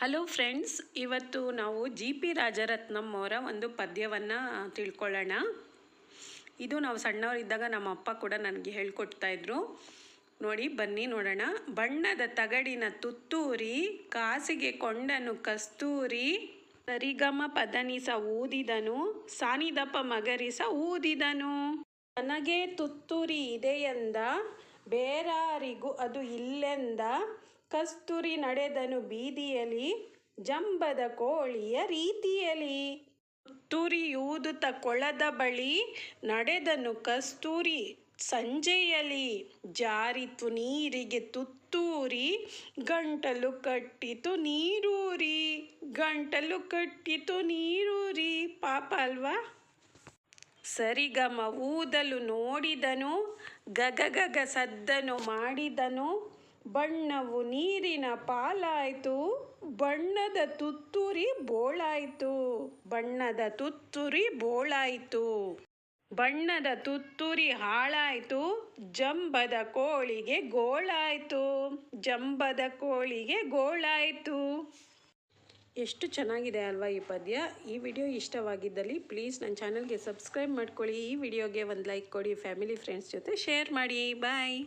Hello friends ಇವತ್ತು ನಾವು G P Rajaratnam ಅವರ ಒಂದು ಪದ್ಯವನ್ನು ತಿಳ್ಕೊಳ್ಳೋಣ. ಇದು ನಾವು ಸಣ್ಣವರಿದ್ದಾಗ ನಮ್ಮ ಅಪ್ಪ ಕೂಡ ನನಗೆ ಹೇಳ್ಕೊಡ್ತಾ ಇದ್ರು. ನೋಡಿ, ಬನ್ನಿ ನೋಡೋಣ. ಬಣ್ಣದ ತಗಡಿನ ತುತ್ತೂರಿ, ಕಾಸಿಗೆ ಕೊಂಡನು ಕಸ್ತೂರಿ, ಸರಿಗಮ ಪದನಿಸ ಊದಿದನು ಸಾನಿದಪ ಮಗರಿಸ ಊದಿದನು. ನನಗೆ ತುತ್ತೂರಿ ಇದೆಯೆಂದ ಬೇರಾರಿಗೂ ಅದು ಇಲ್ಲೆಂದ ಕಸ್ತೂರಿ ನಡೆದನು ಬೀದಿಯಲಿ ಜಂಬದ ಕೋಳಿಯ ರೀತಿಯಲಿ ತುರಿ ಊದುತ ಕೊಳದ ಬಳಿ ನಡೆದನು ಕಸ್ತೂರಿ ಸಂಜೆಯಲಿ ಜಾರಿತು ನೀರಿಗೆ ತುತ್ತೂರಿ, ಗಂಟಲು ಕಟ್ಟಿತು ನೀರೂರಿ, ಗಂಟಲು ಕಟ್ಟಿತು ನೀರೂರಿ. ಪಾಪ ಅಲ್ವಾ? ಸರಿಗಮ ಊದಲು ನೋಡಿದನು, ಗಗಗಗ ಸದ್ದನು ಮಾಡಿದನು. ಬಣ್ಣವು ನೀರಿನ ಪಾಲಾಯಿತು, ಬಣ್ಣದ ತುತ್ತುರಿ ಬೋಳಾಯಿತು, ಬಣ್ಣದ ತುತ್ತುರಿ ಬೋಳಾಯಿತು. ಬಣ್ಣದ ತುತ್ತುರಿ ಹಾಳಾಯಿತು, ಜಂಬದ ಕೋಳಿಗೆ ಗೋಳಾಯಿತು, ಜಂಬದ ಕೋಳಿಗೆ ಗೋಳಾಯಿತು. ಎಷ್ಟು ಚೆನ್ನಾಗಿದೆ ಅಲ್ವಾ ಈ ಪದ್ಯ? ಈ ವಿಡಿಯೋ ಇಷ್ಟವಾಗಿದ್ದಲ್ಲಿ ಪ್ಲೀಸ್ ನನ್ನ ಚಾನಲ್ಗೆ ಸಬ್ಸ್ಕ್ರೈಬ್ ಮಾಡ್ಕೊಳ್ಳಿ. ಈ ವಿಡಿಯೋಗೆ ಒಂದು ಲೈಕ್ ಕೊಡಿ ಫ್ಯಾಮಿಲಿ ಫ್ರೆಂಡ್ಸ್ ಜೊತೆ ಶೇರ್ ಮಾಡಿ. ಬಾಯ್